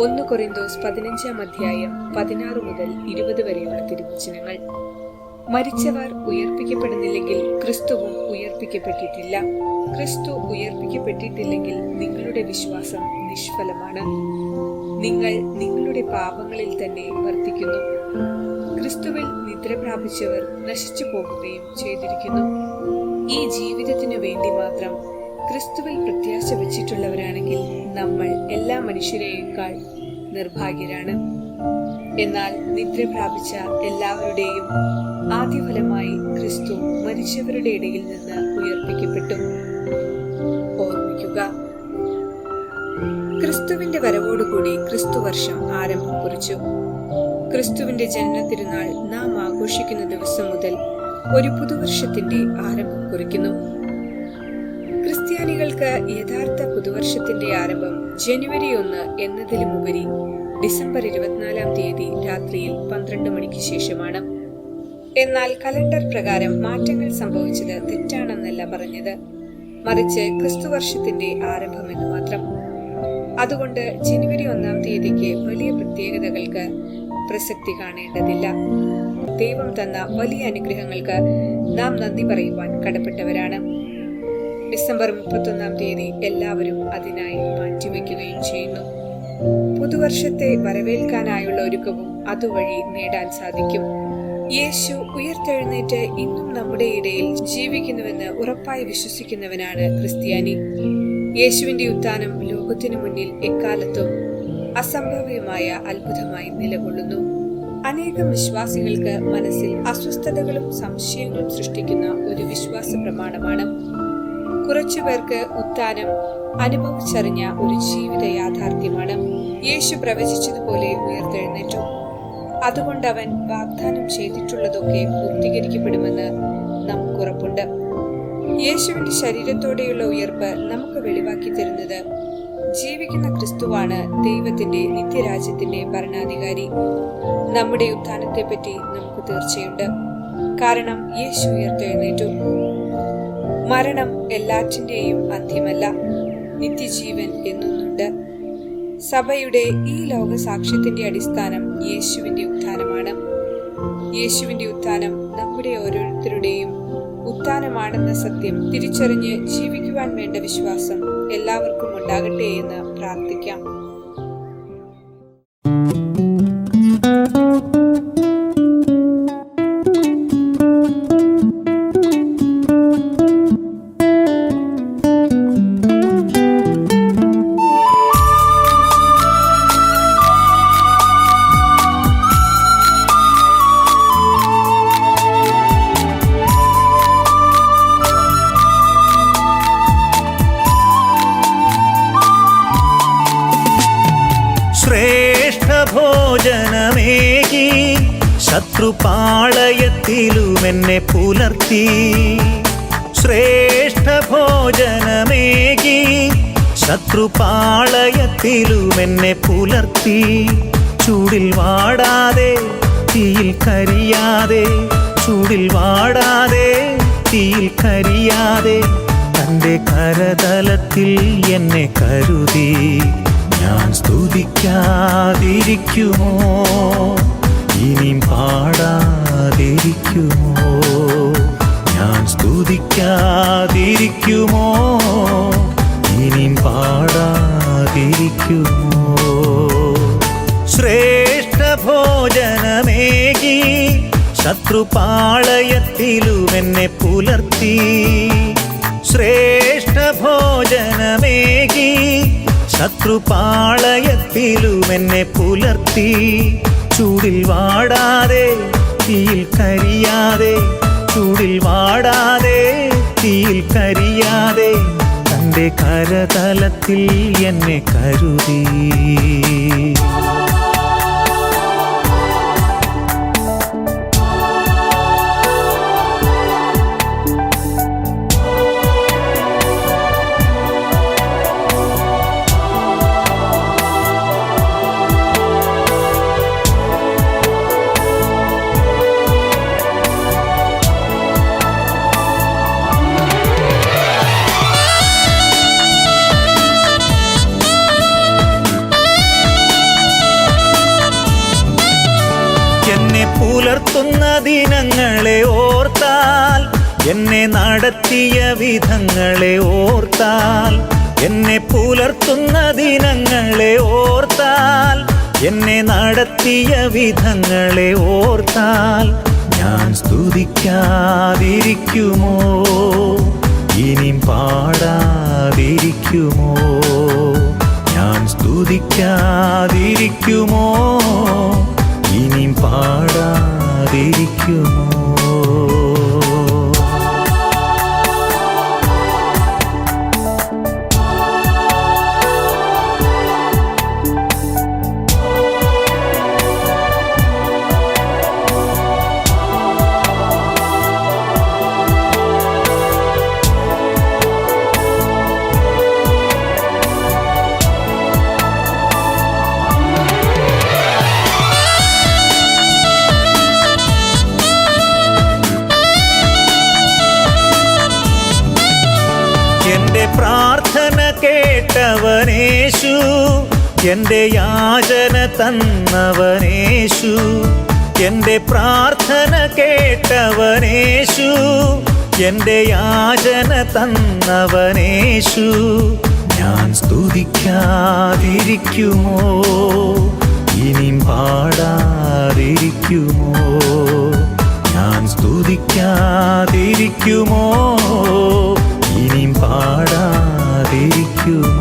ഒന്ന് കൊറിന്തോസ് പതിനഞ്ചാം അധ്യായം പതിനാറ് മുതൽ ഇരുപത് വരെയുള്ള തിരുവചനങ്ങൾ. മരിച്ചവർ ഉയർപ്പിക്കപ്പെടുന്നില്ലെങ്കിൽ ക്രിസ്തുവും ഉയർപ്പിക്കപ്പെട്ടിട്ടില്ല. ക്രിസ്തു ഉയർപ്പിക്കപ്പെട്ടിട്ടില്ലെങ്കിൽ നിങ്ങളുടെ വിശ്വാസം നിഷ്ഫലമാണ്. നിങ്ങൾ നിങ്ങളുടെ പാപങ്ങളിൽ തന്നെ വർത്തിക്കുന്നു. ക്രിസ്തുവിൽ നിദ്ര പ്രാപിച്ചവർ നശിച്ചു പോകുകയും ചെയ്തിരിക്കുന്നു. ഈ ജീവിതത്തിനു വേണ്ടി മാത്രം ക്രിസ്തുവിൽ പ്രത്യാശ വച്ചിട്ടുള്ളവരാണെങ്കിൽ നമ്മൾ എല്ലാ മനുഷ്യരെയേക്കാൾ നിർഭാഗ്യരാണ്. എന്നാൽ നിദ്ര പ്രാപിച്ച എല്ലാവരുടെയും ആദ്യഫലമായി ക്രിസ്തു മരിച്ചവരുടെ ഇടയിൽ നിന്ന് ഉയർപ്പിക്കപ്പെട്ടു. ഓർമ്മിക്കുക. ക്രിസ്തുവിന്റെ വരവോടുകൂടി ക്രിസ്തു വർഷം ആരംഭം കുറിച്ചു. ക്രിസ്തുവിന്റെ ജനനത്തിരുന്നാൾ നാം ആഘോഷിക്കുന്ന ദിവസം മുതൽ ഒരു പുതുവർഷത്തിന്റെ ആരംഭം കുറിക്കുന്നു. ക്രിസ്ത്യാനികൾക്ക് യഥാർത്ഥ പുതുവർഷത്തിന്റെ ആരംഭം ജനുവരി ഒന്ന് എന്നതിലുമുപരി ഡിസംബർ ഇരുപത്തിനാലാം തീയതി രാത്രിയിൽ പന്ത്രണ്ട് മണിക്ക് ശേഷമാണ്. എന്നാൽ കലണ്ടർ പ്രകാരം മാറ്റങ്ങൾ സംഭവിച്ചത് തെറ്റാണെന്നല്ല പറഞ്ഞത്. മറിച്ച് ക്രിസ്തുവർഷത്തിന്റെ ആരംഭം എന്ന് മാത്രം. അതുകൊണ്ട് ജനുവരി ഒന്നാം തീയതിക്ക് വലിയ പ്രത്യേകതകൾക്ക് പ്രസക്തി കാണേണ്ടതില്ല. ദൈവം തന്ന വലിയ അനുഗ്രഹങ്ങൾക്ക് നാം നന്ദി പറയുവാൻ കടപ്പെട്ടവരാണ്. ഡിസംബർ മുപ്പത്തൊന്നാം തീയതി എല്ലാവരും അതിനായി മാറ്റിവെക്കുകയും ചെയ്യുന്നു. പുതുവർഷത്തെ വരവേൽക്കാനായുള്ള ഒരുക്കവും അതുവഴി നേടാൻ സാധിക്കും. യേശു ഉയർത്തെഴുന്നേറ്റ് ഇന്നും നമ്മുടെ ഇടയിൽ ജീവിക്കുന്നുവെന്ന് ഉറപ്പായി വിശ്വസിക്കുന്നവനാണ് ക്രിസ്ത്യാനി. യേശുവിന്റെ ഉത്ഥാനം ലോകത്തിനു മുന്നിൽ എക്കാലത്തും അസംഭവ്യമായ അത്ഭുതമായി നിലകൊള്ളുന്നു. അനേകം വിശ്വാസികൾക്ക് മനസ്സിൽ അസ്വസ്ഥതകളും സംശയങ്ങളും സൃഷ്ടിക്കുന്ന ഒരു വിശ്വാസ പ്രമാണമാണ് കുറച്ചുപേർക്ക് ഉത്ഥാനം അനുഭവിച്ചറിഞ്ഞ ഒരു ജീവിത യാഥാർത്ഥ്യമാണ്. യേശു പ്രവചിച്ചതുപോലെ ഉയർത്തെഴുന്നേറ്റു. അതുകൊണ്ട് അവൻ വാഗ്ദാനം ചെയ്തിട്ടുള്ളതൊക്കെ പൂർത്തീകരിക്കപ്പെടുമെന്ന് നമുക്കുറപ്പുണ്ട് യേശുവിന്റെ ശരീരത്തോടെയുള്ള ഉയർപ്പ് നമുക്ക് വെളിവാക്കി തരുന്നത് ജീവിക്കുന്ന ക്രിസ്തുവാണ് ദൈവത്തിന്റെ നിത്യരാജ്യത്തിന്റെ ഭരണാധികാരി. നമ്മുടെ ഉത്ഥാനത്തെ പറ്റി നമുക്ക് തീർച്ചയുണ്ട്. കാരണം യേശു ഉയർത്തെഴുന്നേറ്റു. മരണം എല്ലാറ്റിന്റെയും അന്ത്യമല്ല നിത്യജീവൻ എന്നൊന്നുണ്ട് സഭയുടെ ഈ ലോക സാക്ഷ്യത്തിന്റെ അടിസ്ഥാനം യേശുവിന്റെ ഉത്ഥാനമാണ്. യേശുവിന്റെ ഉത്ഥാനം നമ്മുടെ ഓരോരുത്തരുടെയും ഉത്ഥാനമാണെന്ന സത്യം തിരിച്ചറിഞ്ഞ് ജീവിക്കുവാൻ വേണ്ട വിശ്വാസം എല്ലാവർക്കും ഉണ്ടാകട്ടെ എന്ന് പ്രാർത്ഥിക്കാം. ശത്രുപാളയത്തിലുമെന്നെ പുലർത്തി. ശ്രേഷ്ഠ ഭോജനമേകി ശത്രുപാളയത്തിലും എന്നെ പുലർത്തി. ചൂടിൽ വാടാതെ തീയിൽ കരിയാതെ ചൂടിൽ വാടാതെ തീയിൽ കരിയാതെ തന്റെ കരതലത്തിൽ എന്നെ കരുതി. ഞാൻ സ്തുതിക്കാതിരിക്കുമോ? ഇനിയും പാടാതിരിക്കുമോ? ഞാൻ സ്തുതിക്കാതിരിക്കുമോ? ഇനിയും പാടാതിരിക്കുമോ? ശ്രേഷ്ഠ ഭോജനമേകി ശത്രുപാളയത്തിലും എന്നെ പുലർത്തി. ശ്രേഷ്ഠ ഭോജനമേകി ശത്രുപാളയത്തിലും എന്നെ പുലർത്തി. ചൂടിൽ വാടാതെ തീയിൽ കരിയാതെ. ചൂടിൽ വാടാതെ തീയിൽ കരിയാതെ. തന്റെ കരതലത്തിൽ എന്നെ കരുതി. പുലർത്തുന്ന ദിനങ്ങളെ ഓർത്താൽ എന്നെ നടത്തിയ വിധങ്ങളെ ഓർത്താൽ എന്നെ പുലർത്തുന്ന ദിനങ്ങളെ ഓർത്താൽ എന്നെ നടത്തിയ വിധങ്ങളെ ഓർത്താൽ ഞാൻ സ്തുതിക്കാതിരിക്കുമോ? ഇനിയും പാടാതിരിക്കുമോ? ഞാൻ സ്തുതിക്കാതിരിക്കുമോ? ഇനിയും പാടാതിരിക്കുമോ? പ്രാർത്ഥന കേട്ടവനേശു. എന്റെ യാചന തന്നവനേശു. എന്റെ പ്രാർത്ഥന കേട്ടവനേശു. എന്റെ യാചന തന്നവനേശു. ഞാൻ സ്തുതിക്കാതിരിക്കുമോ? ഇനി പാടാതിരിക്കുമോ? ഞാൻ സ്തുതിക്കാതിരിക്കുമോ? പാടാതിരിക്കുമോ?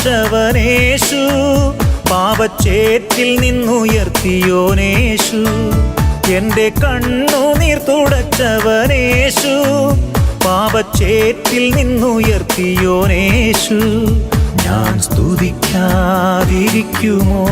തുടച്ചവനേശു പാപച്ചേറ്റിൽ നിന്നുയർത്തിയോനേശു. എന്റെ കണ്ണുനീർ തുടച്ചവനേശു പാപച്ചേറ്റിൽ നിന്നുയർത്തിയോനേശു. ഞാൻ സ്തുതിക്കാതിരിക്കുമോ?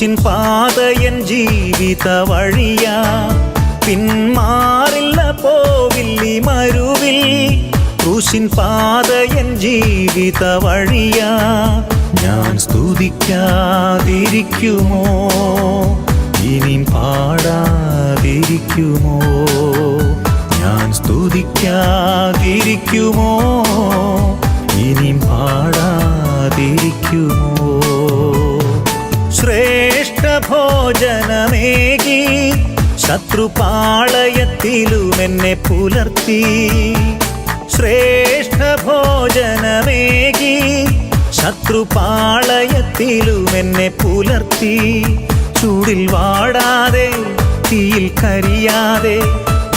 ക്രൂശിൻ പാതയൻ ജീവിത വഴിയാ. പിന്മാറില്ല പോവില്ലി മരുവിൽ. ക്രൂശിൻ പാതയൻ ജീവിത വഴിയാ. ഞാൻ സ്തുതിക്കാതിരിക്കുമോ? ഇനിയും പാടാതിരിക്കുമോ? ഞാൻ സ്തുതിക്കാതിരിക്കുമോ? ഇനിയും പാടാതിരിക്കുമോ? ഭോജനമേകി ശത്രുപാളയത്തിലും എന്നെ പുലർത്തി. ശ്രേഷ്ഠ ഭോജനമേകി ശത്രുപാളയത്തിലും എന്നെ പുലർത്തി. ചൂടിൽ വാടാതെ തീയിൽ കരിയാതെ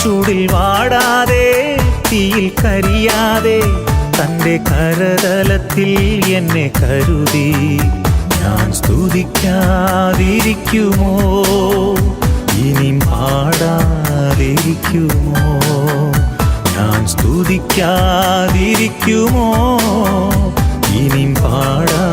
ചൂടിൽ വാടാതെ തീയിൽ കരിയാതെ തന്റെ കരതലത്തിൽ എന്നെ കരുതി. ഞാൻ സ്തുതിക്കാതിരിക്കുമോ? ഇനി പാടാതിരിക്കുമോ? ഞാൻ സ്തുതിക്കാതിരിക്കുമോ? ഇനി പാടാതിരിക്കുമോ?